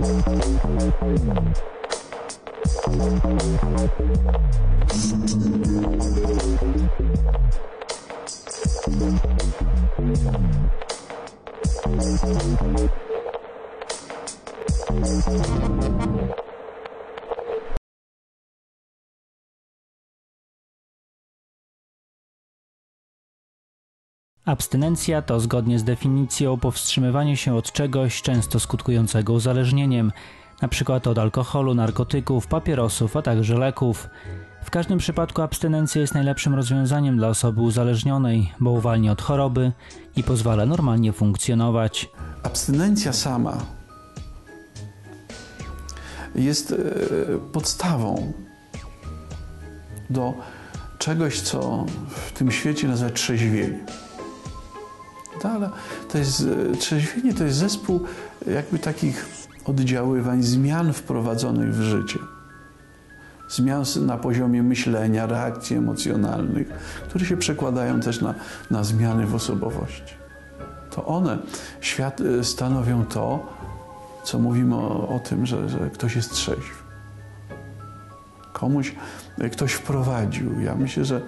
Thank you. Abstynencja to zgodnie z definicją powstrzymywanie się od czegoś często skutkującego uzależnieniem, np. od alkoholu, narkotyków, papierosów, a także leków. W każdym przypadku abstynencja jest najlepszym rozwiązaniem dla osoby uzależnionej, bo uwalnia od choroby i pozwala normalnie funkcjonować. Abstynencja sama jest e, podstawą do czegoś, co w tym świecie nazywa trzeźwienie. Ale to jest, e, trzeźwienie to jest zespół jakby takich oddziaływań, zmian wprowadzonych w życie. Zmian na poziomie myślenia, reakcji emocjonalnych, które się przekładają też na, na zmiany w osobowości. To one świat, e, stanowią to, co mówimy o, o tym, że, że ktoś jest trzeźwy. Komuś ktoś wprowadził. Ja myślę, że,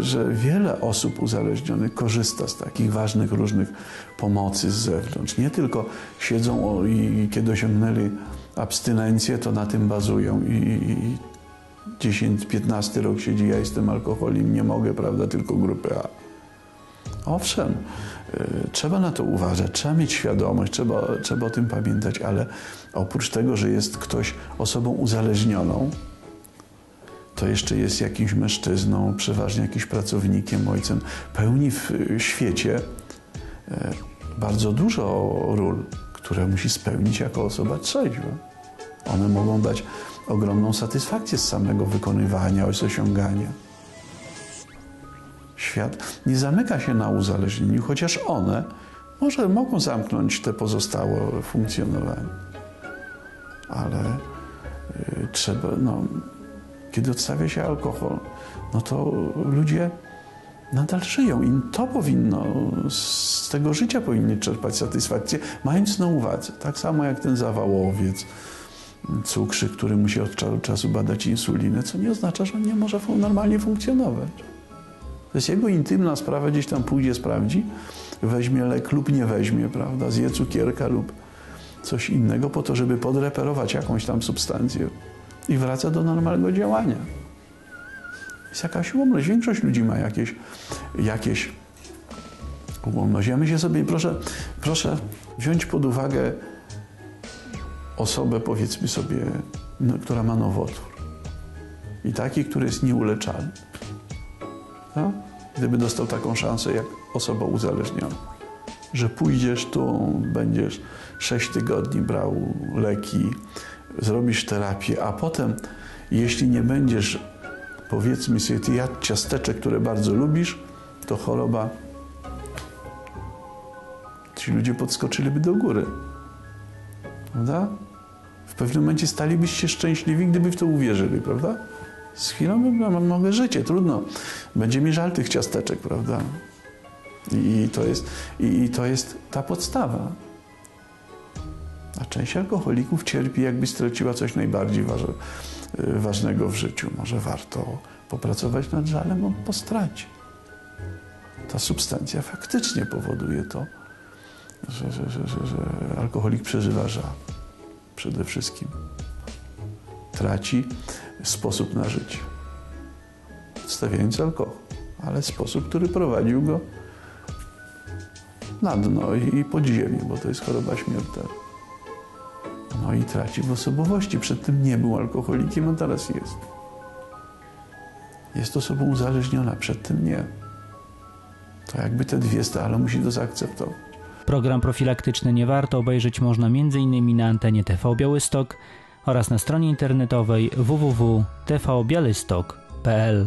że wiele osób uzależnionych korzysta z takich ważnych różnych pomocy z zewnątrz. Nie tylko siedzą i, kiedy osiągnęli abstynencję, to na tym bazują i, i 10-15 rok siedzi, ja jestem alkoholikiem, nie mogę, prawda, tylko grupy A. Owszem, y, trzeba na to uważać, trzeba mieć świadomość, trzeba, trzeba o tym pamiętać, ale oprócz tego, że jest ktoś osobą uzależnioną, to jeszcze jest jakimś mężczyzną, przeważnie jakimś pracownikiem, ojcem, pełni w świecie e, bardzo dużo ról, które musi spełnić jako osoba trzeźwa. One mogą dać ogromną satysfakcję z samego wykonywania, z osiągania. Świat nie zamyka się na uzależnieniu, chociaż one może mogą zamknąć te pozostałe funkcjonowanie. Ale y, trzeba, no, kiedy odstawia się alkohol, no to ludzie nadal żyją i to powinno, z tego życia powinni czerpać satysfakcję, mając na uwadze, tak samo jak ten zawałowiec, cukrzyk, który musi od czasu badać insulinę, co nie oznacza, że on nie może normalnie funkcjonować. To jest jego intymna sprawa, gdzieś tam pójdzie, sprawdzi, weźmie lek lub nie weźmie, prawda, zje cukierka lub coś innego po to, żeby podreperować jakąś tam substancję i wraca do normalnego działania. Jest jakaś ułomność. Większość ludzi ma jakieś, jakieś ułomność. Ja myślę sobie, proszę, proszę wziąć pod uwagę osobę, powiedzmy sobie, no, która ma nowotwór i taki, który jest nieuleczalny. No? Gdyby dostał taką szansę jak osoba uzależniona, że pójdziesz tu, będziesz 6 tygodni brał leki, zrobisz terapię, a potem, jeśli nie będziesz, powiedzmy sobie, ty jadł ciasteczek, które bardzo lubisz, to choroba, ci ludzie podskoczyliby do góry. Prawda? W pewnym momencie stalibyście szczęśliwi, gdyby w to uwierzyli, prawda? Z chwilą bym, mogę życie, trudno. Będzie mi żal tych ciasteczek, prawda? I to jest, i to jest ta podstawa. A część alkoholików cierpi, jakby straciła coś najbardziej y, ważnego w życiu. Może warto popracować nad żalem po stracie. Ta substancja faktycznie powoduje to, że, że, że, że alkoholik przeżywa żal. Przede wszystkim traci sposób na życie. Stawiając alkohol, ale sposób, który prowadził go na dno i pod ziemię, bo to jest choroba śmiertelna. No i traci w osobowości. Przedtem nie był alkoholikiem, a teraz jest. Jest osobą uzależniona, przedtem nie. To jakby te dwie ale musi to zaakceptować. Program profilaktyczny Nie Warto obejrzeć można m.in. na antenie TV Białystok oraz na stronie internetowej www.tvbialystok.pl.